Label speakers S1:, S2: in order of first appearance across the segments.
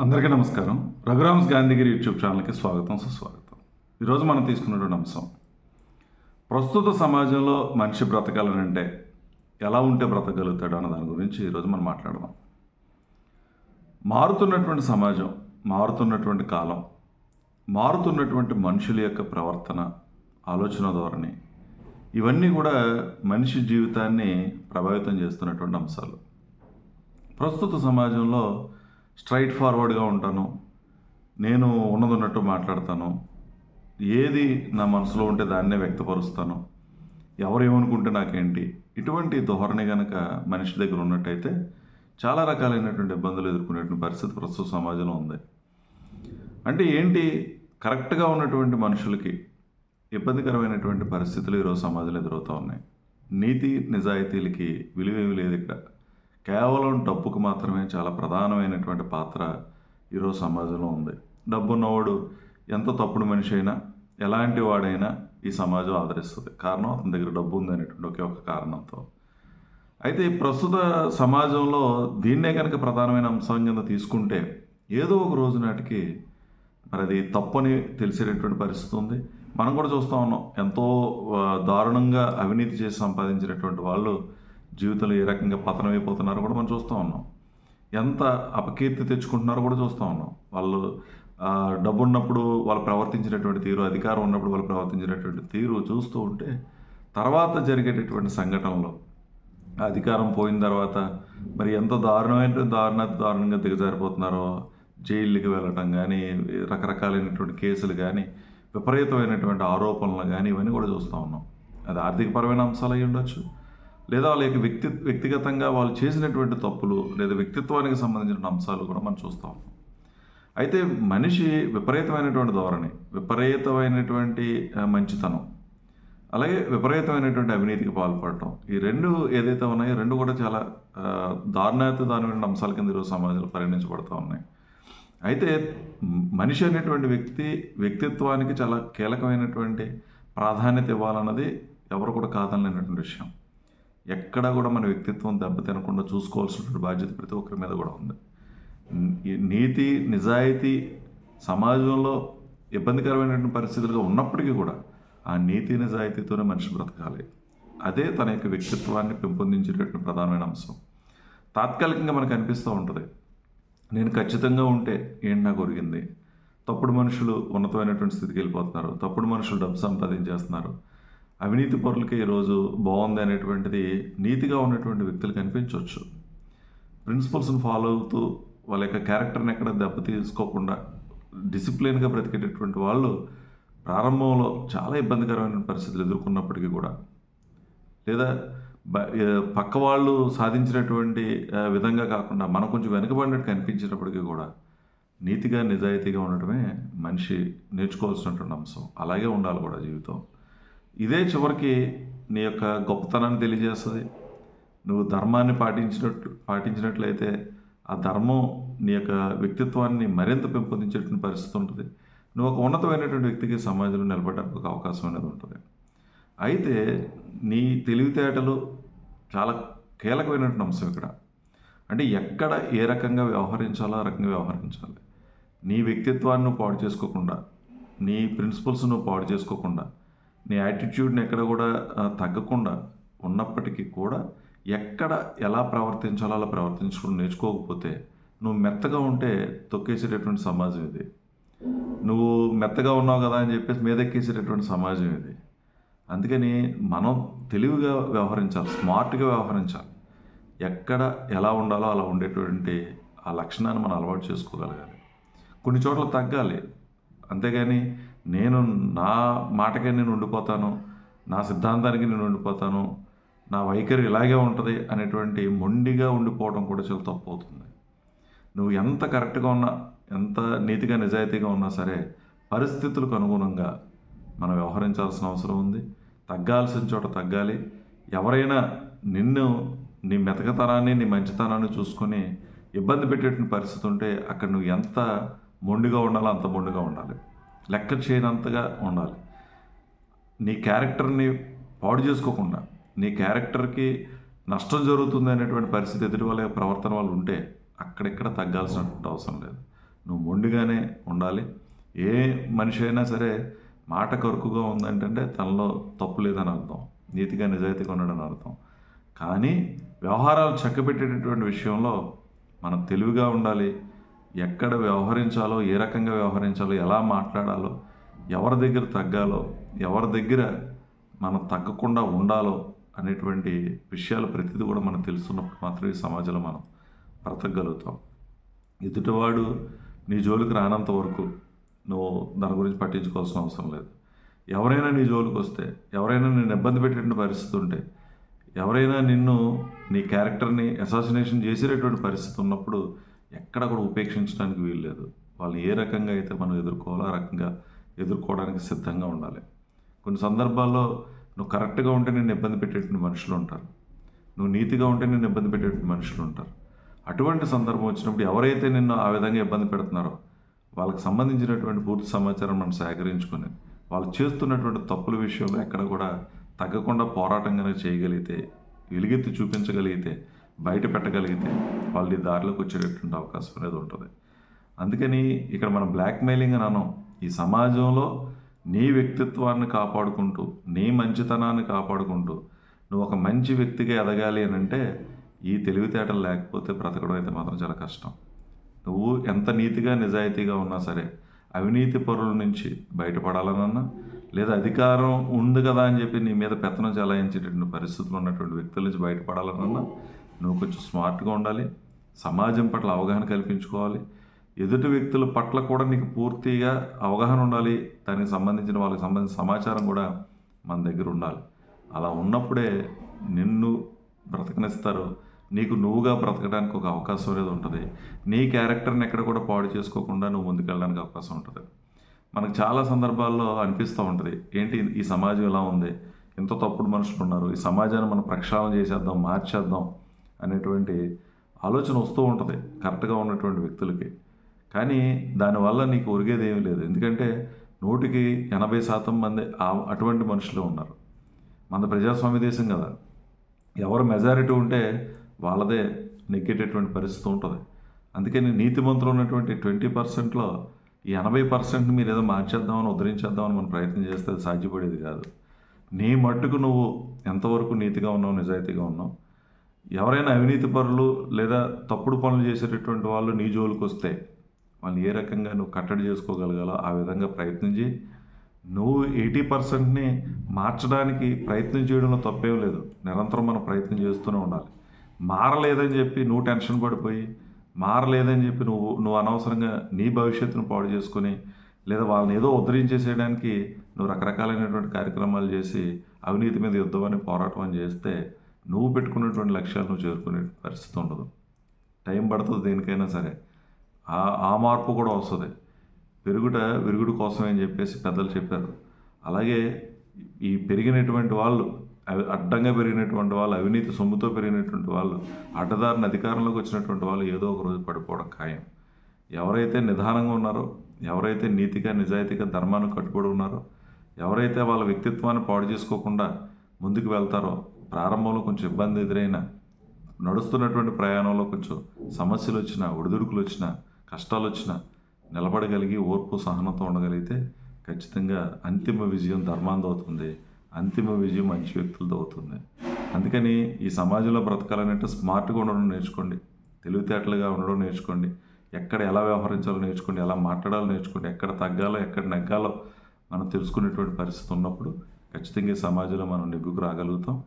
S1: అందరికీ నమస్కారం. రఘురామ్స్ గాంధీగిరి యూట్యూబ్ ఛానల్కి స్వాగతం సుస్వాగతం. ఈరోజు మనం తీసుకున్నటువంటి అంశం ప్రస్తుత సమాజంలో మనిషి బ్రతకాలనంటే ఎలా ఉంటే బ్రతకగలుగుతాడు అన్న దాని గురించి ఈరోజు మనం మాట్లాడదాం. మారుతున్నటువంటి సమాజం మారుతున్నటువంటి కాలం మారుతున్నటువంటి మనుషుల యొక్క ప్రవర్తన ఆలోచన ధోరణి ఇవన్నీ కూడా మనిషి జీవితాన్ని ప్రభావితం చేస్తున్నటువంటి అంశాలు. ప్రస్తుత సమాజంలో స్ట్రైట్ ఫార్వర్డ్గా ఉంటాను. నేను ఉన్నది ఉన్నట్టు మాట్లాడతాను. ఏది నా మనసులో ఉంటే దాన్నే వ్యక్తపరుస్తాను. ఎవరు ఏమనుకుంటే నాకేంటి? ఇటువంటి ధోరణి కనుక మనిషి దగ్గర ఉన్నట్టయితే చాలా రకాలైనటువంటి ఇబ్బందులు ఎదుర్కొనేటువంటి పరిస్థితి ప్రస్తుత సమాజంలో ఉంది. అంటే ఏంటి? కరెక్ట్గా ఉన్నటువంటి మనుషులకి ఇబ్బందికరమైనటువంటి పరిస్థితులు ఈరోజు సమాజంలో ఎదురవుతూ ఉన్నాయి. నీతి నిజాయితీలకి విలువేమి లేదు ఇక్కడ. కేవలం డబ్బుకు మాత్రమే చాలా ప్రధానమైనటువంటి పాత్ర ఈరోజు సమాజంలో ఉంది. డబ్బు ఉన్నవాడు ఎంత తప్పుడు మనిషి అయినా ఎలాంటి వాడైనా ఈ సమాజం ఆదరిస్తుంది. కారణం అతని దగ్గర డబ్బు ఉంది అనేటువంటి ఒకే ఒక కారణంతో. అయితే ప్రస్తుత సమాజంలో దీన్నే కనుక ప్రధానమైన అంశం కింద తీసుకుంటే ఏదో ఒక రోజు నాటికి మరి అది తప్పని తెలిసేటటువంటి పరిస్థితి ఉంది. మనం కూడా చూస్తూ ఉన్నాం. ఎంతో దారుణంగా అవినీతి చేసి సంపాదించినటువంటి వాళ్ళు జీవితంలో ఏ రకంగా పతనం అయిపోతున్నారో కూడా మనం చూస్తూ ఉన్నాం. ఎంత అపకీర్తి తెచ్చుకుంటున్నారో కూడా చూస్తూ ఉన్నాం. వాళ్ళు డబ్బు ఉన్నప్పుడు వాళ్ళు ప్రవర్తించినటువంటి తీరు అధికారం ఉన్నప్పుడు వాళ్ళు ప్రవర్తించినటువంటి తీరు చూస్తూ ఉంటే తర్వాత జరిగేటటువంటి సంఘటనలో అధికారం పోయిన తర్వాత మరి ఎంత దారుణమైన దారుణ దారుణంగా దిగజారిపోతున్నారో జైళ్ళకి వెళ్ళటం కానీ రకరకాలైనటువంటి కేసులు కానీ విపరీతమైనటువంటి ఆరోపణలు కానీ ఇవన్నీ కూడా చూస్తూ ఉన్నాం. అది ఆర్థికపరమైన అంశాలు అయి ఉండొచ్చు లేదా వాళ్ళ యొక్క వ్యక్తి వ్యక్తిగతంగా వాళ్ళు చేసినటువంటి తప్పులు లేదా వ్యక్తిత్వానికి సంబంధించిన అంశాలు కూడా మనం చూస్తాం అయితే మనిషి విపరీతమైనటువంటి ధోరణి విపరీతమైనటువంటి మంచితనం అలాగే విపరీతమైనటువంటి అవినీతికి పాల్పడటం ఈ రెండు ఏదైతే ఉన్నాయో రెండు కూడా చాలా ఆ, దారుణాతి దారుణమైన అంశాల కింద ఈరోజు సమాజంలో పరిగణించబడుతూ ఉన్నాయి. అయితే మనిషి అనేటువంటి వ్యక్తి వ్యక్తిత్వానికి చాలా కీలకమైనటువంటి ప్రాధాన్యత ఇవ్వాలన్నది ఎవరు కూడా కాదనలేనటువంటి విషయం. ఎక్కడా కూడా మన వ్యక్తిత్వం దెబ్బతినకుండా చూసుకోవాల్సినటువంటి బాధ్యత ప్రతి ఒక్కరి మీద కూడా ఉంది. నీతి నిజాయితీ సమాజంలో ఇబ్బందికరమైనటువంటి పరిస్థితులుగా ఉన్నప్పటికీ కూడా ఆ నీతి నిజాయితీతోనే మనిషి బ్రతకాలి. అదే తన యొక్క వ్యక్తిత్వాన్ని పెంపొందించేటటువంటి ప్రధానమైన అంశం. తాత్కాలికంగా మనకు అనిపిస్తూ ఉంటుంది నేను ఖచ్చితంగా ఉంటే ఏంటి నాకు ఒరిగింది? తప్పుడు మనుషులు ఉన్నతమైనటువంటి స్థితికి వెళ్ళిపోతున్నారు తప్పుడు మనుషులు డబ్బు సంపాదించేస్తున్నారు అవినీతి పరులకి ఈరోజు బాగుంది అనేటువంటిది నీతిగా ఉన్నటువంటి వ్యక్తులు కనిపించవచ్చు. ప్రిన్సిపల్స్ని ఫాలో అవుతూ వాళ్ళ యొక్క క్యారెక్టర్ని ఎక్కడ దెబ్బ తీసుకోకుండా డిసిప్లిన్గా బ్రతికేటటువంటి వాళ్ళు ప్రారంభంలో చాలా ఇబ్బందికరమైన పరిస్థితులు ఎదుర్కొన్నప్పటికీ కూడా. లేదా పక్క వాళ్ళు సాధించినటువంటి విధంగా కాకుండా మనం కొంచెం వెనుకబడినట్టు కనిపించినప్పటికీ కూడా నీతిగా నిజాయితీగా ఉండటమే మనిషి నేర్చుకోవాల్సినటువంటి అంశం. అలాగే ఉండాలి కూడా జీవితం. ఇదే చివరికి నీ యొక్క గొప్పతనాన్ని తెలియజేస్తుంది. నువ్వు ధర్మాన్ని పాటించినట్టు పాటించినట్లయితే ఆ ధర్మం నీ యొక్క వ్యక్తిత్వాన్ని మరింత పెంపొందించేటువంటి పరిస్థితి ఉంటుంది. నువ్వు ఒక ఉన్నతమైనటువంటి వ్యక్తికి సమాజంలో నిలబడడానికి ఒక అవకాశం అనేది ఉంటుంది. అయితే నీ తెలివితేటలు చాలా కీలకమైనటువంటి అంశం ఇక్కడ. అంటే ఎక్కడ ఏ రకంగా వ్యవహరించాలో ఆ రకంగా వ్యవహరించాలి. నీ వ్యక్తిత్వాన్ని నువ్వు పాడు చేసుకోకుండా నీ ప్రిన్సిపల్స్ నువ్వు పాడు చేసుకోకుండా నీ యాటిట్యూడ్ని ఎక్కడ కూడా తగ్గకుండా ఉన్నప్పటికీ కూడా ఎక్కడ ఎలా ప్రవర్తించాలో అలా ప్రవర్తించడం నేర్చుకోకపోతే నువ్వు మెత్తగా ఉంటే తొక్కేసేటటువంటి సమాజం ఇది. నువ్వు మెత్తగా ఉన్నావు కదా అని చెప్పేసి మీదెక్కేసేటటువంటి సమాజం ఇది. అందుకని మనం తెలివిగా వ్యవహరించాలి స్మార్ట్గా వ్యవహరించాలి. ఎక్కడ ఎలా ఉండాలో అలా ఉండేటువంటి ఆ లక్షణాన్ని మనం అలవాటు చేసుకోగలగాలి. కొన్ని చోట్ల తగ్గాలి. అంతేగాని నేను నా మాటకే నేను ఉండిపోతాను నా సిద్ధాంతానికి నేను ఉండిపోతాను నా వైఖరి ఇలాగే ఉంటుంది అనేటువంటి మొండిగా ఉండిపోవడం కూడా చాలా తప్పు అవుతుంది నువ్వు ఎంత కరెక్ట్గా ఉన్నా ఎంత నీతిగా నిజాయితీగా ఉన్నా సరే పరిస్థితులకు అనుగుణంగా మనం వ్యవహరించాల్సిన అవసరం ఉంది. తగ్గాల్సిన చోట తగ్గాలి. ఎవరైనా నిన్ను నీ మెతకతనాన్ని నీ మంచితనాన్ని చూసుకొని ఇబ్బంది పెట్టేటువంటి పరిస్థితి ఉంటే అక్కడ నువ్వు ఎంత మొండిగా ఉండాలో అంత మొండిగా ఉండాలి. లెక్క చేయనంతగా ఉండాలి. నీ క్యారెక్టర్ని పాడు చేసుకోకుండా నీ క్యారెక్టర్కి నష్టం జరుగుతుంది అనేటువంటి పరిస్థితి ఎదుటి వాళ్ళ ప్రవర్తన వాళ్ళు ఉంటే అక్కడెక్కడ తగ్గాల్సినటువంటి అవసరం లేదు. నువ్వు మొండిగానే ఉండాలి. ఏ మనిషి అయినా సరే మాట కరుకుగా ఉందంటే తనలో తప్పు లేదని అర్థం నీతిగా నిజాయితీగా ఉన్నాడని అర్థం. కానీ వ్యవహారాలు చక్కబెట్టేటటువంటి విషయంలో మనం తెలివిగా ఉండాలి. ఎక్కడ వ్యవహరించాలో ఏ రకంగా వ్యవహరించాలో ఎలా మాట్లాడాలో ఎవరి దగ్గర తగ్గాలో ఎవరి దగ్గర మనం తగ్గకుండా ఉండాలో అనేటువంటి విషయాలు ప్రతిదీ కూడా మనం తెలుసున్నప్పుడు మాత్రమే ఈ సమాజంలో మనం బ్రతకగలుగుతాం. ఎదుటివాడు నీ జోలికి రానంత వరకు నువ్వు దాని గురించి పట్టించుకోవాల్సిన అవసరం లేదు. ఎవరైనా నీ జోలికి వస్తే ఎవరైనా నేను ఇబ్బంది పెట్టేటువంటి పరిస్థితి ఉంటే ఎవరైనా నిన్ను నీ క్యారెక్టర్ని అసాసినేషన్ చేసేటటువంటి పరిస్థితి ఉన్నప్పుడు ఎక్కడ కూడా ఉపేక్షించడానికి వీల్లేదు. వాళ్ళని ఏ రకంగా అయితే మనం ఎదుర్కోవాలో ఆ రకంగా ఎదుర్కోవడానికి సిద్ధంగా ఉండాలి. కొన్ని సందర్భాల్లో నువ్వు కరెక్ట్గా ఉంటే నేను ఇబ్బంది పెట్టేటువంటి మనుషులు ఉంటారు. నువ్వు నీతిగా ఉంటే నేను ఇబ్బంది పెట్టేటువంటి మనుషులు ఉంటారు. అటువంటి సందర్భం వచ్చినప్పుడు ఎవరైతే నిన్ను ఆ విధంగా ఇబ్బంది పెడుతున్నారో వాళ్ళకి సంబంధించినటువంటి పూర్తి సమాచారం మనం సేకరించుకొని వాళ్ళు చేస్తున్నటువంటి తప్పుల విషయంలో ఎక్కడ కూడా తగ్గకుండా పోరాటం కనుక చేయగలిగితే వెలుగెత్తి చూపించగలిగితే బయట పెట్టగలిగితే వాళ్ళు ఈ దారిలోకి వచ్చేటటువంటి అవకాశం అనేది ఉంటుంది. అందుకని ఇక్కడ మనం బ్లాక్మెయిలింగ్ అని అనం ఈ సమాజంలో నీ వ్యక్తిత్వాన్ని కాపాడుకుంటూ నీ మంచితనాన్ని కాపాడుకుంటూ నువ్వు ఒక మంచి వ్యక్తిగా ఎదగాలి అని అంటే ఈ తెలివితేటలు లేకపోతే బ్రతకడం అయితే మాత్రం చాలా కష్టం. నువ్వు ఎంత నీతిగా నిజాయితీగా ఉన్నా సరే అవినీతి పరుల నుంచి బయటపడాలనన్నా లేదా అధికారం ఉంది కదా అని చెప్పి నీ మీద పెత్తనం చెలాయించేటటువంటి పరిస్థితులు ఉన్నటువంటి వ్యక్తుల నుంచి బయటపడాలనన్నా నువ్వు కొంచెం స్మార్ట్గా ఉండాలి సమాజం పట్ల అవగాహన కల్పించుకోవాలి. ఎదుటి వ్యక్తుల పట్ల కూడా నీకు పూర్తిగా అవగాహన ఉండాలి. దానికి సంబంధించిన వాళ్ళకి సంబంధించిన సమాచారం కూడా మన దగ్గర ఉండాలి. అలా ఉన్నప్పుడే నిన్ను బ్రతకనిస్తారు. నీకు నువ్వుగా బ్రతకడానికి ఒక అవకాశం అనేది ఉంటుంది. నీ క్యారెక్టర్ని ఎక్కడ కూడా పాడు చేసుకోకుండా నువ్వు ముందుకెళ్ళడానికి అవకాశం ఉంటుంది. మనకు చాలా సందర్భాల్లో అనిపిస్తూ ఉంటుంది ఏంటి ఈ సమాజం ఇలా ఉంది? ఇంత తప్పుడు మనుషులు ఉన్నారు. ఈ సమాజాన్ని మనం ప్రక్షాళన చేసేద్దాం మార్చేద్దాం. అనేటువంటి ఆలోచన వస్తూ ఉంటుంది కరెక్ట్గా ఉన్నటువంటి వ్యక్తులకి. కానీ దానివల్ల నీకు ఒరిగేది ఏమీ లేదు. ఎందుకంటే నూటికి ఎనభై శాతం మంది అటువంటి మనుషులు ఉన్నారు. మన ప్రజాస్వామ్య దేశం కదా. ఎవరు మెజారిటీ ఉంటే వాళ్ళదే నెగ్గేటటువంటి పరిస్థితి ఉంటుంది. అందుకని నీతిమంతులు ఉన్నటువంటి ట్వంటీ పర్సెంట్లో ఈ ఎనభై పర్సెంట్ మీరు ఏదో మార్చేద్దామని ఉద్ధరించేద్దామని మనం ప్రయత్నం చేస్తే అది సాధ్యపడేది కాదు. నీ మట్టుకు నువ్వు ఎంతవరకు నీతిగా ఉన్నావు నిజాయితీగా ఉన్నావు ఎవరైనా అవినీతి పరులు లేదా తప్పుడు పనులు చేసేటటువంటి వాళ్ళు నీ జోలికి వస్తే వాళ్ళని ఏ రకంగా నువ్వు కట్టడి చేసుకోగలగాలో ఆ విధంగా ప్రయత్నించి నువ్వు ఎయిటీ పర్సెంట్ని మార్చడానికి ప్రయత్నం చేయడంలో తప్పేం లేదు. నిరంతరం మనం ప్రయత్నం చేస్తూనే ఉండాలి. మారలేదని చెప్పి నువ్వు టెన్షన్ పడిపోయి మారలేదని చెప్పి నువ్వు నువ్వు అనవసరంగా నీ భవిష్యత్తును పాడు చేసుకొని లేదా వాళ్ళని ఏదో ఉద్ధరించేసేయడానికి నువ్వు రకరకాలైనటువంటి కార్యక్రమాలు చేసి అవినీతి మీద యుద్ధం అని పోరాటం అని చేస్తే నువ్వు పెట్టుకున్నటువంటి లక్ష్యాలను చేరుకునే పరిస్థితి ఉండదు. టైం పడుతుంది దేనికైనా సరే. ఆ ఆ మార్పు కూడా వస్తుంది. పెరుగుట విరుగుడు కోసం అని చెప్పేసి పెద్దలు చెప్పారు. అలాగే ఈ పెరిగినటువంటి వాళ్ళు అవి- అడ్డంగా పెరిగినటువంటి వాళ్ళు అవినీతి సొమ్ముతో పెరిగినటువంటి వాళ్ళు అడ్డదారిన అధికారంలోకి వచ్చినటువంటి వాళ్ళు ఏదో ఒక రోజు పడిపోవడం ఖాయం. ఎవరైతే నిదానంగా ఉన్నారో ఎవరైతే నీతిగా నిజాయితీగా ధర్మాన్ని కట్టుబడి ఉన్నారో ఎవరైతే వాళ్ళ వ్యక్తిత్వాన్ని పాడు చేసుకోకుండా ముందుకు వెళ్తారో ప్రారంభంలో కొంచెం ఇబ్బంది ఎదురైనా నడుస్తున్నటువంటి ప్రయాణంలో కొంచెం సమస్యలు వచ్చినా ఒడిదుడుకులు వచ్చినా కష్టాలు వచ్చినా నిలబడగలిగి ఓర్పు సహనంతో ఉండగలిగితే ఖచ్చితంగా అంతిమ విజయం ధర్మాంది అవుతుంది. అంతిమ విజయం మంచి వ్యక్తులతో అవుతుంది. అందుకని ఈ సమాజంలో బ్రతకాలనంటే స్మార్ట్గా ఉండడం నేర్చుకోండి. తెలివితేటలుగా ఉండడం నేర్చుకోండి. ఎక్కడ ఎలా వ్యవహరించాలో నేర్చుకోండి. ఎలా మాట్లాడాలో నేర్చుకోండి. ఎక్కడ తగ్గాలో ఎక్కడ నెగ్గాలో మనం తెలుసుకునేటువంటి పరిస్థితి ఉన్నప్పుడు ఖచ్చితంగా ఈ సమాజంలో మనం నెగ్గుకు రాగలుగుతాం.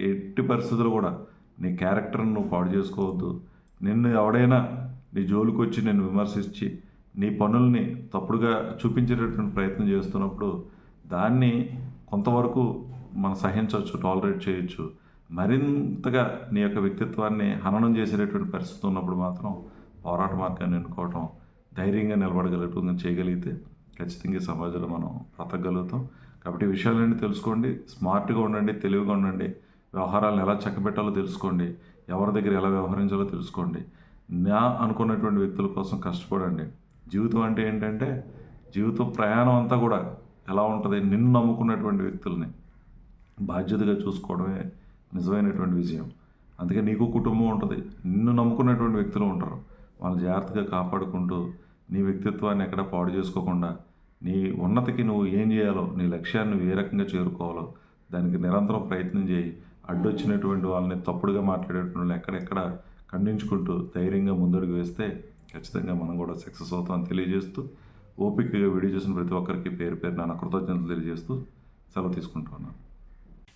S1: ఎట్టి పరిస్థితులు కూడా నీ క్యారెక్టర్ను నువ్వు పాడు చేసుకోవద్దు. నిన్ను ఎవడైనా నీ జోలికి వచ్చి నేను విమర్శించి నీ పనుల్ని తప్పుడుగా చూపించేటటువంటి ప్రయత్నం చేస్తున్నప్పుడు దాన్ని కొంతవరకు మనం సహించవచ్చు టాలరేట్ చేయొచ్చు. మరింతగా నీ యొక్క వ్యక్తిత్వాన్ని హననం చేసేటటువంటి పరిస్థితి ఉన్నప్పుడు మాత్రం పోరాట మార్గాన్ని ఎన్నుకోవటం ధైర్యంగా నిలబడగలుగుతుంది చేయగలిగితే ఖచ్చితంగా ఈ సమాజంలో మనం బ్రతకగలుగుతాం. కాబట్టి విషయాలన్నీ తెలుసుకోండి స్మార్ట్గా ఉండండి తెలివిగా ఉండండి. వ్యవహారాలను ఎలా చక్కబెట్టాలో తెలుసుకోండి. ఎవరి దగ్గర ఎలా వ్యవహరించాలో తెలుసుకోండి. నా అనుకున్నటువంటి వ్యక్తుల కోసం కష్టపడండి. జీవితం అంటే ఏంటంటే జీవితం ప్రయాణం అంతా కూడా ఎలా ఉంటుంది నిన్ను నమ్ముకున్నటువంటి వ్యక్తుల్ని బాధ్యతగా చూసుకోవడమే నిజమైనటువంటి విజయం. అందుకే నీకు కుటుంబం ఉంటుంది నిన్ను నమ్ముకున్నటువంటి వ్యక్తులు ఉంటారు. వాళ్ళని జాగ్రత్తగా కాపాడుకుంటూ నీ వ్యక్తిత్వాన్ని ఎక్కడ పాడు చేసుకోకుండా నీ ఉన్నతికి నువ్వు ఏం చేయాలో నీ లక్ష్యాన్ని ఏ రకంగా చేరుకోవాలో దానికి నిరంతరం ప్రయత్నం చేయి. అడ్డొచ్చినటువంటి వాళ్ళని తప్పుడుగా మాట్లాడేటువంటి వాళ్ళని ఎక్కడెక్కడ ఖండించుకుంటూ ధైర్యంగా ముందడుగు వేస్తే ఖచ్చితంగా మనం కూడా సక్సెస్ అవుతామని తెలియజేస్తూ ఓపికగా వీడియో చేసిన ప్రతి ఒక్కరికి పేరు పేరు నా కృతజ్ఞతలు తెలియజేస్తూ సెలవు తీసుకుంటున్నాను.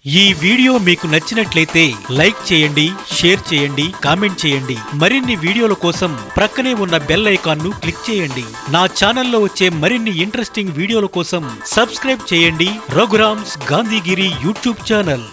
S2: ఈ వీడియో మీకు నచ్చినట్లయితే లైక్ చేయండి షేర్ చేయండి కామెంట్ చేయండి. మరిన్ని వీడియోల కోసం ప్రక్కనే ఉన్న బెల్ ఐకాన్ను క్లిక్ చేయండి. నా ఛానల్లో వచ్చే మరిన్ని ఇంట్రెస్టింగ్ వీడియోల కోసం సబ్స్క్రైబ్ చేయండి. Raghuram's Gandhigiri YouTube channel.